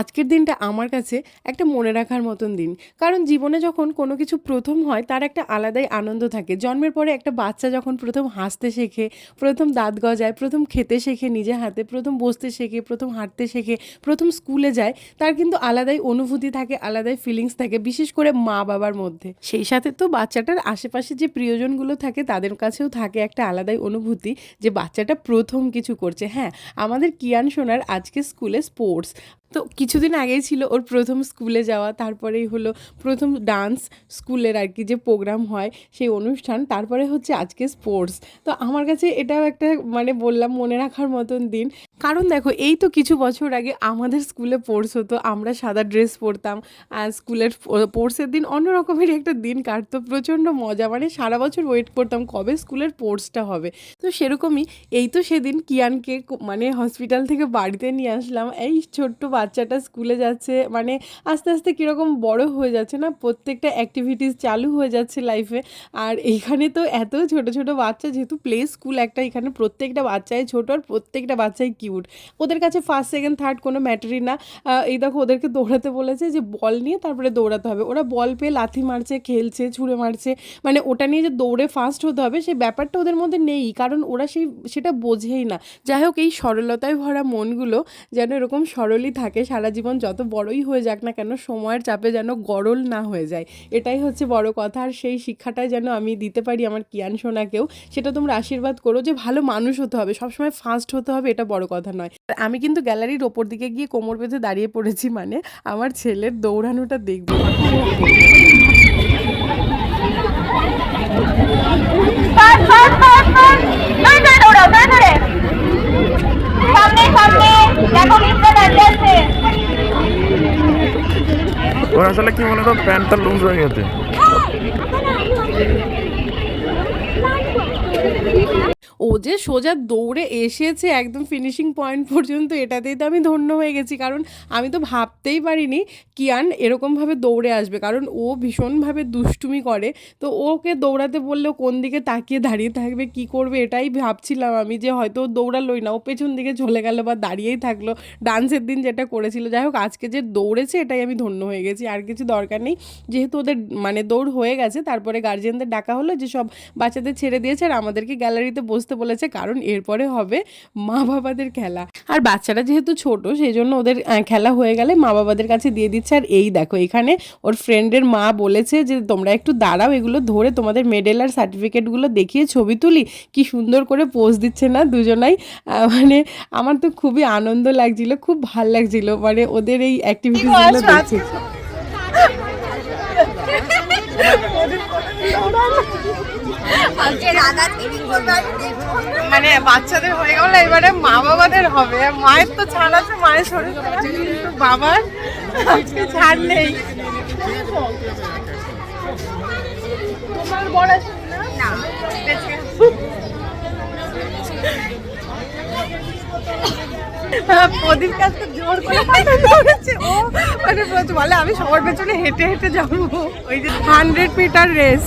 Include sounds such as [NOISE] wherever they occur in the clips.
আজকের দিনটা আমার কাছে একটা মনে রাখার মতন দিন। কারণ জীবনে যখন কোনো কিছু প্রথম হয়, তার একটা আলাদাই আনন্দ থাকে। জন্মের পরে একটা বাচ্চা যখন প্রথম হাসতে শেখে, প্রথম দাঁত গজায়, প্রথম খেতে শেখে নিজে হাতে, প্রথম বসতে শেখে, প্রথম হাঁটতে শেখে, প্রথম স্কুলে যায়, তার কিন্তু আলাদাই অনুভূতি থাকে, আলাদাই ফিলিংস থাকে, বিশেষ করে মা বাবার মধ্যে। সেই সাথে তো বাচ্চাটার আশেপাশে যে প্রিয়জনগুলো থাকে, তাদের কাছেও থাকে একটা আলাদাই অনুভূতি যে বাচ্চাটা প্রথম কিছু করছে। হ্যাঁ আমাদের কিয়ান সোনার আজকে স্কুলে স্পোর্টস তো কিছুদিন আগেই ছিল ওর প্রথম স্কুলে যাওয়া, তারপরেই হলো প্রথম ডান্স স্কুলের আর কি যে প্রোগ্রাম হয়, সেই অনুষ্ঠান, তারপরে হচ্ছে আজকে স্পোর্টস তো আমার কাছে এটাও একটা মানে বললাম মনে রাখার মতন দিন। কারণ দেখো, এই তো কিছু বছর আগে আমাদের স্কুলে স্পোর্টস হতো আমরা সাদা ড্রেস পরতাম, আর স্কুলের স্পোর্টসের দিন অন্য রকমের একটা দিন কাটতো, প্রচণ্ড মজা মানে সারা বছর ওয়েট করতাম কবে স্কুলের স্পোর্টসটা হবে। তো সেরকমই এই তো সেদিন কিয়ানকে কো- মানে হসপিটাল থেকে বাড়িতে নিয়ে আসলাম, এই ছোট্ট বাচ্চাটা স্কুলে যাচ্ছে মানে আস্তে আস্তে কীরকম বড় হয়ে যাচ্ছে না, প্রত্যেকটা অ্যাক্টিভিটিস চালু হয়ে যাচ্ছে লাইফে আর এইখানে তো এত ছোট ছোট বাচ্চা, যেহেতু প্লে স্কুল একটা, এখানে প্রত্যেকটা বাচ্চাই ছোট, আর প্রত্যেকটা বাচ্চাই কিউট ওদের কাছে ফার্স্ট সেকেন্ড থার্ড কোনো ম্যাটারই না। এই দেখো ওদেরকে দৌড়াতে বলেছে যে বল নিয়ে তারপরে দৌড়াতে হবে। ওরা বল পেয়ে লাথি মারছে, খেলছে, ছুঁড়ে মারছে। মানে ওটা নিয়ে যে দৌড়ে ফার্স্ট হতে হবে, সেই ব্যাপারটা ওদের মধ্যে নেই। কারণ ওরা সেই, সেটা বোঝেই না। যাই হোক, এই সরলতায় ভরা মনগুলো যেন এরকম সরলই থাকে। সারা জীবন যত বড়ই হয়ে যাক না কেন, সময়ের চাপে যেন গরল না হয়ে যায়। এটাই হচ্ছে বড় কথা। আর সেই শিক্ষাটাই যেন আমি দিতে পারি আমার কিয়ান সোনাকেও, সেটা তোমরা আশীর্বাদ করো যে ভালো মানুষ হতে হবে। সবসময় ফার্স্ট হতে হবে, এটা বড় কথা। নয়। আমি কিন্তু গ্যালারির ওপর দিকে গিয়ে কোমর বেঁধে দাঁড়িয়ে পড়েছি মানে আমার ছেলের দৌড়ানোটা দেখব। ওর আসলে কি মনে করো প্যান্টটা লুজ হয়ে গেছে ও যে সোজা দৌড়ে এসেছে একদম ফিনিশিং পয়েন্ট পর্যন্ত, এটাতেই তো আমি ধন্য হয়ে গেছি। কারণ আমি তো ভাবতেই পারিনি কিয়ান এরকমভাবে দৌড়ে আসবে। কারণ ও ভীষণভাবে দুষ্টুমি করে। তো ওকে দৌড়াতে বললেও কোন দিকে তাকিয়ে দাঁড়িয়ে থাকবে, কি করবে, এটাই ভাবছিলাম আমি যে হয়তো দৌড়ালোই না। ও পেছন দিকে চলে গেল বা দাঁড়িয়েই থাকল, ডান্সের দিন যেটা করেছিল। যাই হোক, আজকে যে দৌড়েছে, এটাই আমি ধন্য হয়ে গেছি। আর কিছু দরকার নেই। যেহেতু ওদের মানে দৌড় হয়ে গেছে, তারপরে গার্জিয়ানদের ডাকা হলো যে সব বাচ্চাদের ছেড়ে দিয়েছে। আর আমাদেরকে গ্যালারিতে বসতে বলেছে কারণ এরপরে হবে মা বাবাদের খেলা। আর বাচ্চারা যেহেতু ছোট সেই জন্য ওদের খেলা হয়ে গেলে মা বাবাদের কাছে দিয়ে দিচ্ছে। আর এই দেখো এখানে ওর ফ্রেন্ডের মা বলেছে যে তোমরা একটু দাঁড়াও এগুলো ধরে তোমাদের মেডেল আর সার্টিফিকেটগুলো দেখিয়ে ছবি তুলি। কি সুন্দর করে পোজ দিচ্ছে না দুজনাই। মানে আমার তো খুবই আনন্দ লাগছিল খুব ভালো লাগছিল। মানে ওদের এই অ্যাক্টিভিটিসগুলো দেখে। মানে বাচ্চাদের হয়ে গেল এবারে মা বাবাদের হবে। মায়ের তো ছাড় আছে মায়ের শরীর কিন্তু বাবার আজকে ছাড় নেই। তোমার বড় না। হ্যাঁ, প্রদীপ কাছে জোর করে ও মানে বলে আমি সবার পেছনে হেঁটে হেঁটে যাব। ওই যে হান্ড্রেড মিটার রেস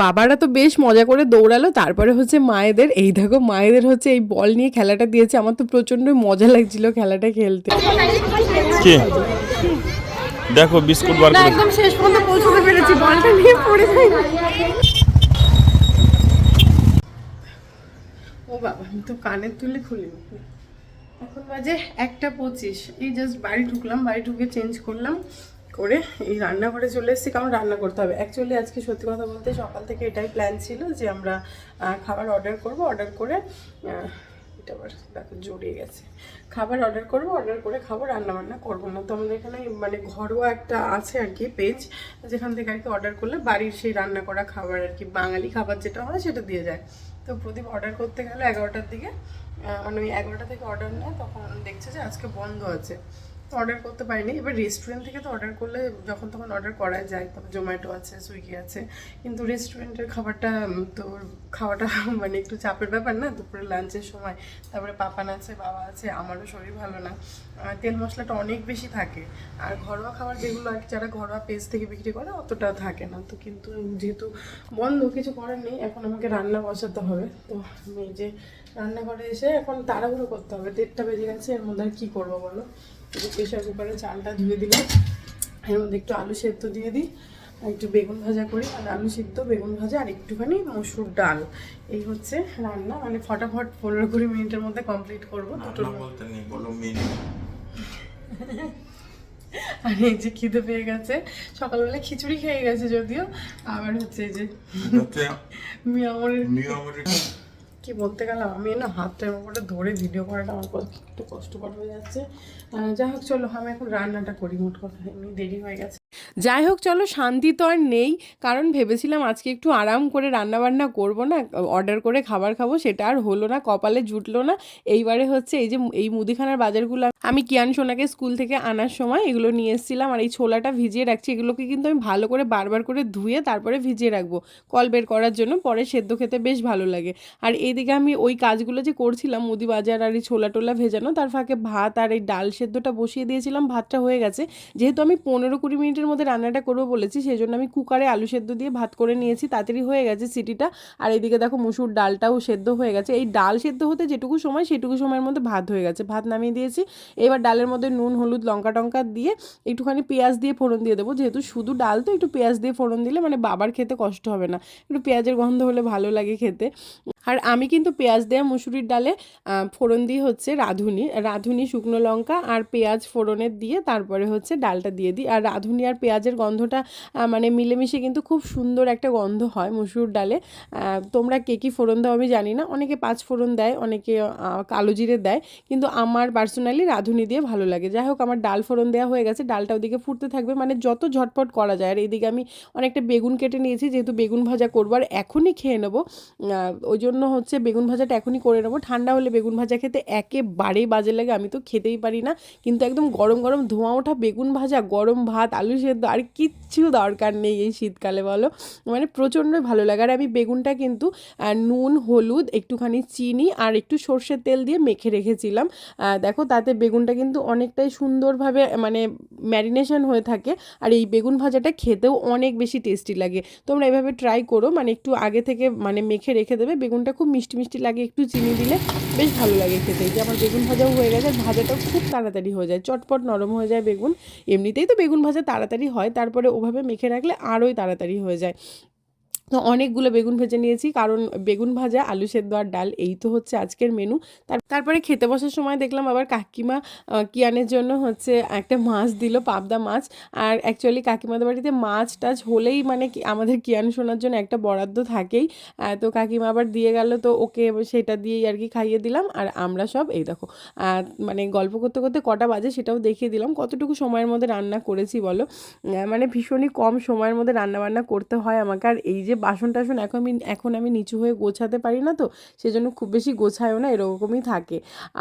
বাবারা তো বেশ মজা করে দৌড়ালো তারপরে হচ্ছে মায়েদের এই দেখো মায়েদের হচ্ছে এই বল নিয়ে খেলাটা দিয়েছে আমার তো প্রচণ্ড মজা লাগছিল খেলাটা খেলতে। দেখো বিস্কুট বার করে। একদম শেষ পর্যন্ত পৌঁছতে পেরেছি বলটা নিয়ে পড়ে যাই। ও বাবা আমি তো কানের তুলে খুলি এখন বাজে একটা পঁচিশ। এই জাস্ট বাড়ি ঢুকলাম, বাড়ি ঢুকে চেঞ্জ করলাম, করে এই রান্নাঘরে চলে এসেছি, কারণ রান্না করতে হবে। অ্যাকচুয়ালি আজকে সত্যি কথা বলতে সকাল থেকে এটাই প্ল্যান ছিল যে আমরা খাবার অর্ডার করব। অর্ডার করে এটা আবার জড়িয়ে গেছে। খাবার অর্ডার করব অর্ডার করে খাব রান্না বান্না করব না। তো আমাদের এখানে মানে ঘরোয়া একটা আছে আর কি পেজ যেখান থেকে আর কি অর্ডার করলে বাড়ির সেই রান্না করা খাবার আর কি, বাঙালি খাবার যেটা হয় সেটা দিয়ে যায়। তো প্রদীপ অর্ডার করতে গেলে এগারোটার দিকে। মানে এগারোটা থেকে অর্ডার নেয় তখন দেখছে যে আজকে বন্ধ আছে। অর্ডার করতে পারিনি। এবার রেস্টুরেন্ট থেকে তো অর্ডার করলে যখন তখন অর্ডার করা যায়। তখন জোম্যাটো আছে সুইগি আছে। কিন্তু রেস্টুরেন্টের খাবারটা তো খাওয়াটা [LAUGHS] মানে একটু চাপের ব্যাপার না? দুপুরে লাঞ্চের সময়। তারপরে পাপান আছে, বাবা আছে, আমারও শরীর ভালো না। তেল মশলাটা অনেক বেশি থাকে। আর ঘরোয়া খাবার যেগুলো আর যারা ঘরোয়া পেজ থেকে বিক্রি করে, অতটা থাকে না। তো কিন্তু যেহেতু বন্ধ, কিছু করার নেই, এখন আমাকে রান্না বসাতে হবে। তো আমি যে রান্নাঘরে এসে এখন তাড়াহুড়ো করতে হবে। দেড়টা বেজে গেছে, এর মধ্যে আর কী করব বলো? প্রেশার কুকারে চালটা ধুয়ে দিলাম। এর মধ্যে একটু আলু সেদ্ধ দিয়ে দিই একটু বেগুন ভাজা করি। আর আলু সিদ্ধ বেগুন ভাজা আর একটুখানি মসুর ডাল। এই হচ্ছে রান্না। মানে ফটাফট পনেরো কুড়ি মিনিটের মধ্যে কমপ্লিট করব। আর এই যে খিদে পেয়ে গেছে। সকালবেলা খিচুড়ি খেয়ে গেছে যদিও। আবার হচ্ছে এই যে [LAUGHS] কি বলতে গেলাম? আমি না হাতটার উপরে ধরে ভিডিও করাটা আমার একটু কষ্টকর হয়ে যাচ্ছে। যাই হোক, চলো, আমি এখন রান্নাটা করি, মোট কথা, এমনি দেরি হয়ে গেছে। যাই হোক, চলো, শান্তি তো আর নেই, কারণ ভেবেছিলাম আজকে একটু আরাম করে রান্না বান্না করব না, অর্ডার করে খাবার খাব, সেটা আর হলো না, কপালে জুটলো না। এইবারে হচ্ছে এই যে এই মুদিখানার বাজারগুলো, আমি কিয়ান সোনাকে স্কুল থেকে আনার সময় এগুলো নিয়ে এসেছিলাম, আর এই ছোলাটা ভিজিয়ে রাখছি, এগুলোকে কিন্তু আমি ভালো করে বারবার করে ধুয়ে তারপরে ভিজিয়ে রাখব, কল বের করার জন্য, পরে সেদ্ধ খেতে বেশ ভালো লাগে। আর এইদিকে আমি ওই কাজগুলো যে করছিলাম মুদি বাজার আর এই ছোলা টোলা ভেজানো তার ফাঁকে ভাত আর এই ডাল সেদ্ধটা বসিয়ে দিয়েছিলাম, ভাতটা হয়ে গেছে। যেহেতু আমি পনেরো কুড়ি মিনিটের মধ্যে রান্নাটা করব বলেছি সেই জন্য আমি কুকারে আলু সেদ্ধ দিয়ে ভাত করে নিয়েছি, তাড়াতাড়ি হয়ে গেছে সিটিটা। আর এইদিকে দেখো মুসুর ডালটাও সেদ্ধ হয়ে গেছে। এই ডাল সেদ্ধ হতে যেটুকু সময়, সেটুকু সময়ের মধ্যে ভাত হয়ে গেছে। ভাত নামিয়ে দিয়েছি। এবার ডালের মধ্যে নুন, হলুদ, লঙ্কা টঙ্কা দিয়ে একটুখানি পেঁয়াজ দিয়ে ফোড়ন দিয়ে দেবো। যেহেতু শুধু ডাল তো, একটু পেঁয়াজ দিয়ে ফোড়ন দিলে মানে বাবার খেতে কষ্ট হবে না। একটু পেঁয়াজের গন্ধ হলে ভালো লাগে খেতে। আর আমি কিন্তু পেঁয়াজ দেওয়া মুসুরির ডালে ফোড়ন দিয়ে হচ্ছে রাঁধুনি। রাঁধুনি, শুকনো লঙ্কা আর পেঁয়াজ ফোড়নের দিয়ে তারপরে হচ্ছে ডালটা দিয়ে দিই। আর রাঁধুনি আর পেঁয়াজের গন্ধটা মানে মিলেমিশে কিন্তু খুব সুন্দর একটা গন্ধ হয় মুসুর ডালে। তোমরা কে কী ফোড়ন দাও আমি জানি না। অনেকে পাঁচ ফোড়ন দেয়, অনেকে কালো জিরে দেয়। কিন্তু আমার পার্সোনালি রাঁধুনি দিয়ে ভালো লাগে। যাই হোক, আমার ডাল ফোড়ন দেওয়া হয়ে গেছে, ডালটা ওদিকে ফুটতে থাকবে। মানে যত ঝটপট করা যায়। আর এদিকে আমি অনেকটা বেগুন কেটে নিয়েছি, যেহেতু বেগুন ভাজা করব। আর এখনই খেয়ে নেব। ওই জন্য হচ্ছে বেগুন ভাজাটা এখনই করে নেব। ঠান্ডা হলে বেগুন ভাজা খেতে একেবারেই বাজে লাগে, আমি তো খেতেই পারি না। কিন্তু একদম গরম গরম ধোঁয়া ওঠা বেগুন ভাজা, গরম ভাত, আলু সেদ্ধ, আর কিচ্ছু দরকার নেই এই শীতকালে, বলো। মানে প্রচণ্ডই ভালো লাগে। আর আমি বেগুনটা কিন্তু নুন, হলুদ, একটুখানি চিনি আর একটু সর্ষের তেল দিয়ে মেখে রেখেছিলাম। দেখো তাতে বেগুনটা কিন্তু অনেকটাই সুন্দরভাবে মানে ম্যারিনেশন হয়ে থাকে। আর এই বেগুন ভাজাটা খেতেও অনেক বেশি টেস্টি লাগে। তোমরা এভাবে ট্রাই করো মানে একটু আগে থেকে মানে মেখে রেখে দেবে। বেগুনটা খুব মিষ্টি মিষ্টি লাগে, একটু চিনি দিলে বেশ ভালো লাগে খেতে। যে আমার বেগুন ভাজাও হয়ে গেছে, ভাজাটাও খুব তাড়াতাড়ি হয়ে যায়, চটপট নরম হয়ে যায় বেগুন। এমনিতেই তো বেগুন ভাজা তাড়াতাড়ি হয়, তারপরে ওভাবে মেখে রাখলে আরোই তাড়াতাড়ি হয়ে যায়। তো অনেকগুলো বেগুন ভেজে নিয়েছি, কারণ বেগুন ভাজা, আলু সেদ্ধ আর ডাল এই তো হচ্ছে আজকের মেনু তার, তারপরে খেতে বসার সময় দেখলাম আবার কাকিমা কিয়ানের জন্য হচ্ছে একটা মাছ দিল, পাবদা মাছ। আর অ্যাকচুয়ালি কাকিমাদের বাড়িতে মাছ টাছ হলেই মানে আমাদের কিয়ান শোনার জন্য একটা বরাদ্দ থাকেই। তো কাকিমা আবার দিয়ে গেল, তো ওকে সেটা দিয়েই আর কি খাইয়ে দিলাম। আর আমরা সব, এই দেখো মানে গল্প করতে করতে কটা বাজে সেটাও দেখিয়ে দিলাম। কতটুকু সময়ের মধ্যে রান্না করেছি বলো? মানে ভীষণই কম সময়ের মধ্যে রান্না বান্না করতে হয় আমাকে। আর এই যে বাসন টাসন এখন আমি এখন আমি নিচু হয়ে গোছাতে পারি না তো, সেজন্য খুব বেশি গোছায়ও না, এরকমই থাকে।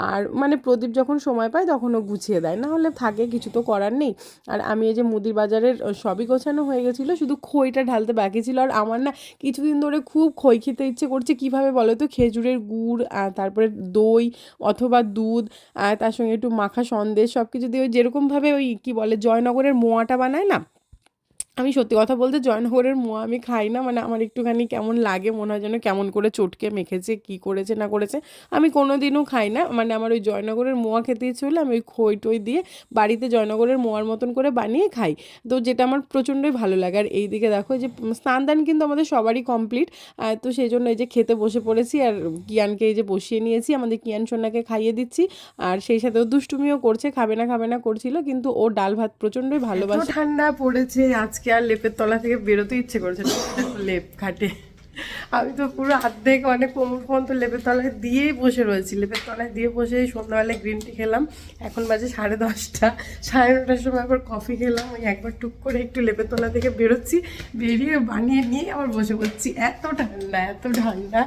আর মানে প্রদীপ যখন সময় পায় তখন ও গুছিয়ে দেয়, না হলে থাকে, কিছু তো করার নেই। আর আমি এই যে মুদির বাজারের সবই গোছানো হয়ে গেছিল, শুধু খইটা ঢালতে বাকি ছিল। আর আমার না কিছুদিন ধরে খুব খই খেতে ইচ্ছে করছে, কীভাবে বলো তো? খেজুরের গুড় তারপরে দই অথবা দুধ তার সঙ্গে একটু মাখা সন্দেশ সব কিছু দিয়ে ওই যেরকমভাবে ওই কী বলে, জয়নগরের মোয়াটা বানায় না? আমি সত্যি কথা বলতে জয়নগরের মোয়া আমি খাই না মানে আমার একটুখানি কেমন লাগে, মনে হয় যেন কেমন করে চটকে মেখেছে, কি করেছে, না করেছে। আমি কোনো দিনও খাই না মানে আমার ওই জয়নগরের মোয়া খেতে ইচ্ছে হলে আমি ওই খই টই দিয়ে বাড়িতে জয়নগরের মোয়ার মতন করে বানিয়ে খাই। তো যেটা আমার প্রচণ্ডই ভালো লাগে। আর এই দিকে দেখো যে স্নান দান কিন্তু আমাদের সবারই কমপ্লিট তো সেই জন্য এই যে খেতে বসে পড়েছি, আর কিয়ানকে এই যে বসিয়ে নিয়েছি, আমাদের কিয়ান সোনাকে খাইয়ে দিচ্ছি, আর সেই সাথে ও দুষ্টুমিও করছে, খাবে না খাবে না করছিল, কিন্তু ও ডাল ভাত প্রচণ্ডই ভালোবাসে। ঠান্ডা পড়েছে আজকে। আর লেপের তলা থেকে বেরোতে ইচ্ছে করছে না। লেপ খাটে। আমি তো পুরো অর্ধেক মানে কোমর পর্যন্ত লেপের তলায় দিয়েই বসে রয়েছি। লেপের তলায় দিয়ে বসে সন্ধ্যাবেলায় গ্রিন টি খেলাম। এখন বাজে সাড়ে দশটা। সাড়ে নটার সময় আবার কফি খেলাম। ওই একবার টুক করে একটু লেপের তলা থেকে বেরোচ্ছি। বেরিয়ে বানিয়ে নিয়ে আবার বসে পড়ছি। এত ঠান্ডা এত ঠান্ডা।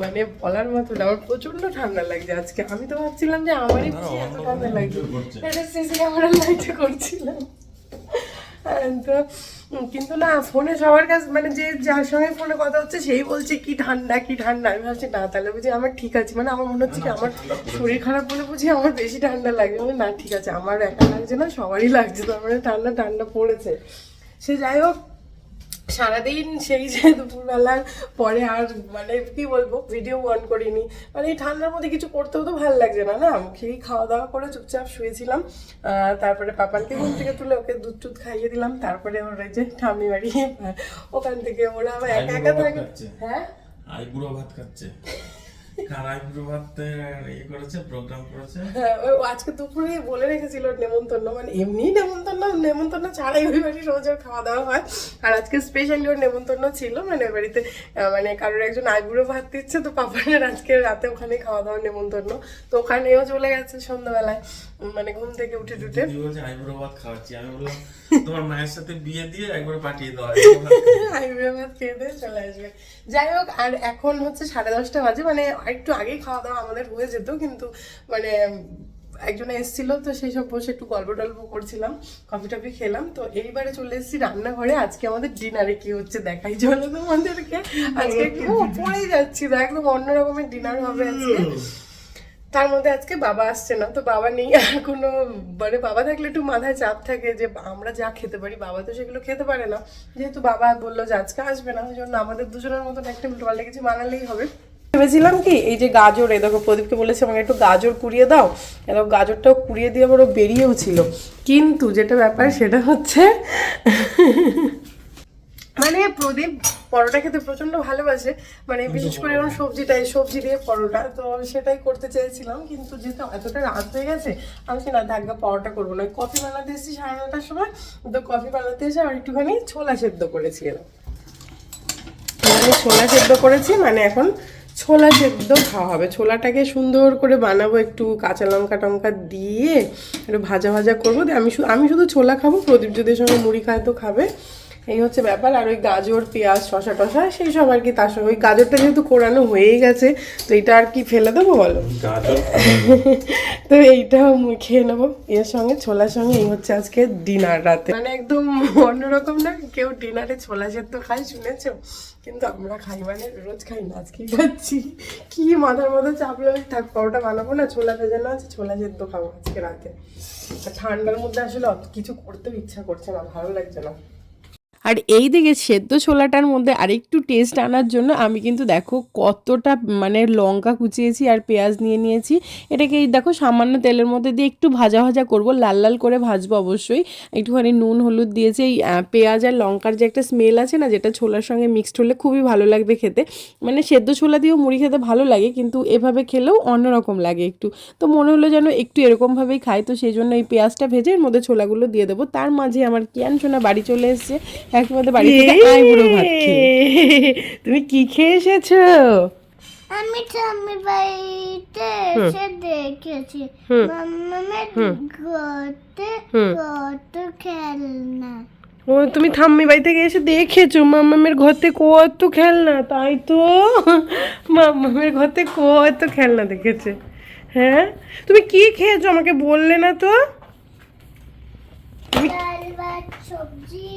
মানে বলার মতো না আমার প্রচণ্ড ঠান্ডা লাগছে আজকে। আমি তো ভাবছিলাম যে আমারই এত ঠান্ডা লাগছে। এটা সিসি ক্যামেরার লাইটে করছিলাম। তো কিন্তু না, ফোনে সবার কাছে মানে যে যার সঙ্গে ফোনে কথা হচ্ছে, সেই বলছে, কি ঠান্ডা কি ঠান্ডা। আমি ভাবছি, না, তাহলে বুঝি আমার ঠিক আছে। মানে আমার মনে হচ্ছে কি, আমার শরীর খারাপ বলে বুঝি আমার বেশি ঠান্ডা লাগে আমি না, ঠিক আছে, আমার একা লাগছে না, সবারই লাগছে। তো আমার ঠান্ডা ঠান্ডা পড়েছে। সে যাই হোক সারাদিন সেই যে দুপুরবেলার পরে আর মানে কি বলব ভিডিও অন করিনি। মানে এই ঠান্ডার মধ্যে কিছু করতেও তো ভালো লাগছে না না? খেয়েই খাওয়া দাওয়া করে চুপচাপ শুয়েছিলাম। তারপরে পাপানকে ঘুম থেকে তুলে ওকে দুধ টুধ খাইয়ে দিলাম। তারপরে ওরা যে ঠাম্মি বাড়ি ওখান থেকে ওরা আবার একা একা থাকে। হ্যাঁ? আইবুড়ো ভাত খাচ্ছে। ইয়ে করেছে প্রোগ্রাম করেছে। হ্যাঁ, ও আজকে দুপুরে বলে রেখেছিল নেমন্তন্ন মানে এমনি নেমন্তন্ন নেমন্তন্ন ছাড়াই ওই বাড়ি রোজ ওর খাওয়া দাওয়া হয়। আর আজকে স্পেশালি ওর নেমন্তন্ন ছিল মানে বাড়িতে মানে কারোর একজন আইবুড়ো ভাত দিচ্ছে তো পাপানের আজকে রাতে ওখানে খাওয়া দাওয়ার নেমন্তন্ন। তো ওখানেও চলে গেছে সন্ধ্যাবেলায় মানে ঘুম থেকে উঠে টুটে আইবুড়ো ভাত খাওয়াচ্ছি। আমি বললাম তোমার মায়ের সাথে বিয়ে দিয়ে একবার পাঠিয়ে দাও। আইবুড়ো ভাত খেয়ে দিয়ে চলে আসবে। যাই হোক আর এখন হচ্ছে সাড়ে দশটা বাজে মানে একটু আগেই খাওয়া দাওয়া আমাদের হয়ে যেত কিন্তু মানে একজন এসেছিল তো সেই সব বসে একটু গল্প টল্প করছিলাম কফি টফি খেলাম। তো এইবারে চলে এসেছি রান্নাঘরে আজকে আমাদের ডিনারে কি হচ্ছে দেখাই। চলো তোমাদেরকে আজকে একটু ও, পড়েই যাচ্ছি তো একদম অন্য রকমের ডিনার হবে আজকে। তার মধ্যে আজকে বাবা আসছে না তো বাবা নেই আর কোনো মানে বাবা থাকলে একটু মাথায় চাপ থাকে যে আমরা যা খেতে পারি বাবা তো সেগুলো খেতে পারে না। যেহেতু বাবা বলল যে আজকে আসবে না ওই জন্য আমাদের দুজনের মতন একটা উল্টো পাল্টা কিছু বানালেই হবে। ভেবেছিলাম কি, এই যে গাজর এ দেখো প্রদীপকে বলেছে আমাকে একটু গাজর কুড়িয়ে দাও। এরকম গাজরটাও কুড়িয়ে দিয়ে আবার বেরিয়েও ছিল। কিন্তু যেটা ব্যাপার সেটা হচ্ছে মানে প্রদীপ পরোটা খেতে প্রচণ্ড ভালোবাসে মানে বিশেষ করে এরকম সবজিটাই সবজি দিয়ে পরোটা। তো সেটাই করতে চেয়েছিলাম, কিন্তু যেহেতু এতটা রাত হয়ে গেছে, আমি সে না থাকবে পরোটা করব না। কফি বানাতে এসেছি সাড়ে নটার সময়, তো কফি বানাতে এসে আর একটুখানি ছোলা সেদ্ধ করেছি এরকম। মানে ছোলা সেদ্ধ করেছি মানে এখন ছোলা সেদ্ধ খাওয়া হবে। ছোলাটাকে সুন্দর করে বানাবো একটু কাঁচা লঙ্কা টঙ্কা দিয়ে একটু ভাজা ভাজা করব। আমি আমি শুধু ছোলা খাব, প্রদীপ যদি সঙ্গে মুড়ি খায় তো খাবে। এই হচ্ছে ব্যাপার আর ওই গাজর পেঁয়াজ শশা টশা সেই সব আর কি তার সঙ্গে। ওই গাজরটা যেহেতু কোরানো হয়েই গেছে তো এটা আর কি ফেলে দেবো বলো? [LAUGHS] তো এইটা আমি খেয়ে নেব এর সঙ্গে ছোলার সঙ্গে এই হচ্ছে আজকে ডিনার রাতে। মানে একদম অন্যরকম না কেউ ডিনারে ছোলা সেদ্ধ খায় শুনেছো? কিন্তু আমরা খাই মানে রোজ খাই না আজকেই খাচ্ছি। কি মাথার মধ্যে চাপলো থাক পরোটা বানাবো না ছোলা ভেজানো আছে ছোলা সেদ্ধ খাব আজকে রাতে। ঠান্ডার মধ্যে আসলে অত কিছু করতেও ইচ্ছা করছে না ভালো লাগছে না। আর এই দিকে সেদ্ধ ছোলাটার মধ্যে আরেকটু টেস্ট আনার জন্য আমি কিন্তু দেখো কতটা মানে লঙ্কা কুচিয়েছি আর পেঁয়াজ নিয়ে নিয়েছি। এটাকে এই দেখো সামান্য তেলের মধ্যে দিয়ে একটু ভাজা ভাজা করব, লাল লাল করে ভাজবো অবশ্যই। একটুখানি নুন, হলুদ দিয়েছি, এই পেঁয়াজ আর লঙ্কার যে একটা স্মেল আছে না, যেটা ছোলার সঙ্গে মিক্সড হলে খুবই ভালো লাগবে খেতে। মানে সেদ্ধ ছোলা দিয়েও মুড়ি খেতে ভালো লাগে, কিন্তু এভাবে খেলেও অন্যরকম লাগে একটু। তো মনে হলো যেন একটু এরকমভাবেই খাই, তো সেই জন্য এই পেঁয়াজটা ভেজে এর মধ্যে ছোলাগুলো দিয়ে দেবো। তার মাঝে আমার কিয়ান বাড়ি চলে এসছে। একবারে বাড়ি থেকে আইবুড়ো ভাত তুমি কি খেয়ে এসেছ? আমি ঠাম্মি বাড়িতে এসে দেখেছি। মাম্মামের গতে কত খেলনা। ও তুমি ঠাম্মি বাড়ি থেকে এসে দেখেছ? মাম্মামের ঘরতে কত খেলনা তাই তো? মাম্মামের ঘরতে কত খেলনা দেখেছে। হ্যাঁ? তুমি কি খেয়েছো? আমাকে বললে না তো। ডাল ভাত সবজি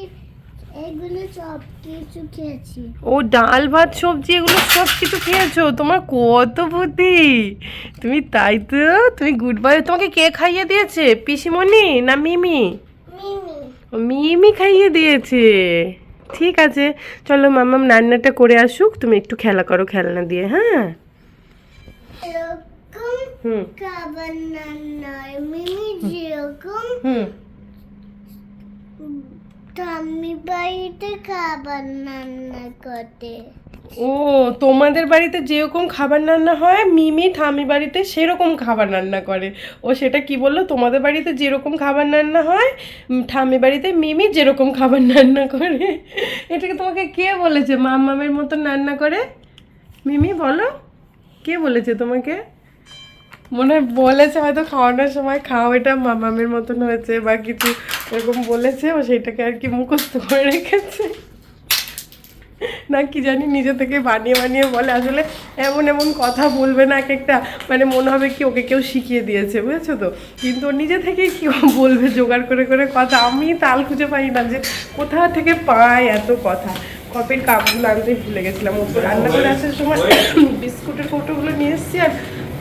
এগুলো সব কিছু খেয়েছি। ও ডাল ভাত সবজি এগুলো সব কিছু খেয়েছো? তোমার কত বুদ্ধি। তুমি তাই তো তুমি গুড বাই তোমাকে কে খাইয়ে দিয়েছে? পিসিমণি না মিমি? মিমি। খাইয়ে দিয়েছে। ঠিক আছে। চলো মামাম রান্নাটা করে আসুক। তুমি একটু খেলা করো খেলনা দিয়ে হ্যাঁ? হুম। খাবার না নয়। মিমি যেরকম হুম। ঠাম্মি বাড়িতে খাবার রান্না করতে ও, তোমাদের বাড়িতে যেরকম খাবার রান্না হয়, মিমি ঠামি বাড়িতে সেরকম খাবার রান্না করে। ও সেটা কি বলল? তোমাদের বাড়িতে যেরকম খাবার রান্না হয় ঠামি বাড়িতে মিমি যেরকম খাবার রান্না করে। এটাকে তোমাকে কে বলেছে? মামামের মতন রান্না করে? মিমি, বলো। কে বলেছে তোমাকে? মনে হয় বলেছে হয়তো খাওয়ানোর সময়, খাও, এটা মামামের মতন হয়েছে বা কিছু এরকম বলেছে, ও সেইটাকে আর কি মুখস্থ করে রেখেছে। না, কি জানি, নিজে থেকে বানিয়ে বানিয়ে বলে। আসলে এমন এমন কথা বলবে না এক একটা মানে মনে হবে কি ওকে কেউ শিখিয়ে দিয়েছে, বুঝেছ তো? কিন্তু ও নিজে থেকেই কি বলবে জোগাড় করে করে কথা? আমি তাল খুঁজে পাই না যে কোথা থেকে পায় এত কথা। কপের কাপগুলো আনতে ভুলে গেছিলাম। রান্না করে আসার সময় বিস্কুটের কৌটোগুলো নিয়ে এসেছি আর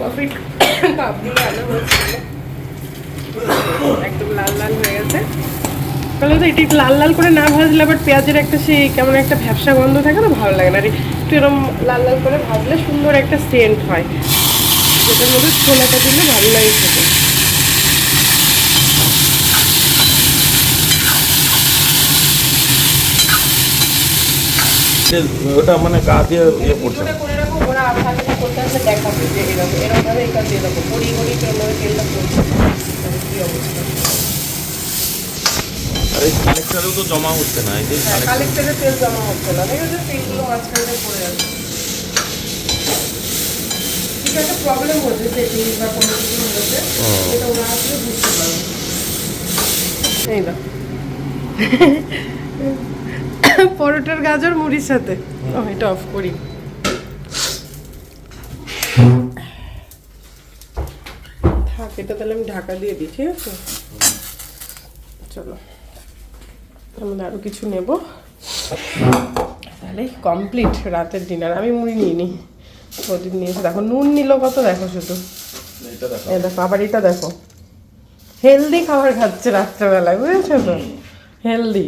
কফির কাপগুলো আনা হয়েছিল। একদম লাল লাল হয়ে গেছে। তাহলে তো এটি লাল লাল করে না ভাজলে আবার পেঁয়াজের একটা সেই কেমন একটা ভ্যাবসা গন্ধ থাকে না ভালো লাগে না। আর একটু এরকম লাল লাল করে ভাজলে সুন্দর একটা সেন্ট হয়। যেটার মধ্যে ছোলাটা দিলে ভালো লাগে খেতে। ওটা মানে গা দিয়ে ইয়ে পড়ছে ভিডিওটা করে রাখো ওরা ভাজা দেখাবে যে এরকম এরকমভাবে গড়িয়ে গড়িয়ে তেলভাবে তেলটা পড়ছে। তাহলে কি অবস্থা? আর এই তো জমা হচ্ছে না এই যে কালেক্টারে তেল জমা হচ্ছে না। ঠিক আছে তেলগুলো মাঝখানে পড়ে যাচ্ছে কিছু একটা প্রবলেম হচ্ছে সেটিং বা কোনো কিছু হয়েছে এটা ওরা আসলে বুঝতে পারবে এই না পরোটার গাজর মুড়ির সাথে। এটা অফ করি। থাক এটা তাহলে আমি ঢাকা দিয়ে দিই ঠিক আছে? চলো আমরা আরও কিছু নেব। তাহলে কমপ্লিট রাতের ডিনার আমি মুড়ি নিয়ে নিই প্রদীপ নিয়েছে দেখো নুন নিল কত দেখো শুধু। দেখো। আবার এটা দেখো। হেলদি খাবার খাচ্ছে রাত্রেবেলায় বুঝেছ তো? হেলদি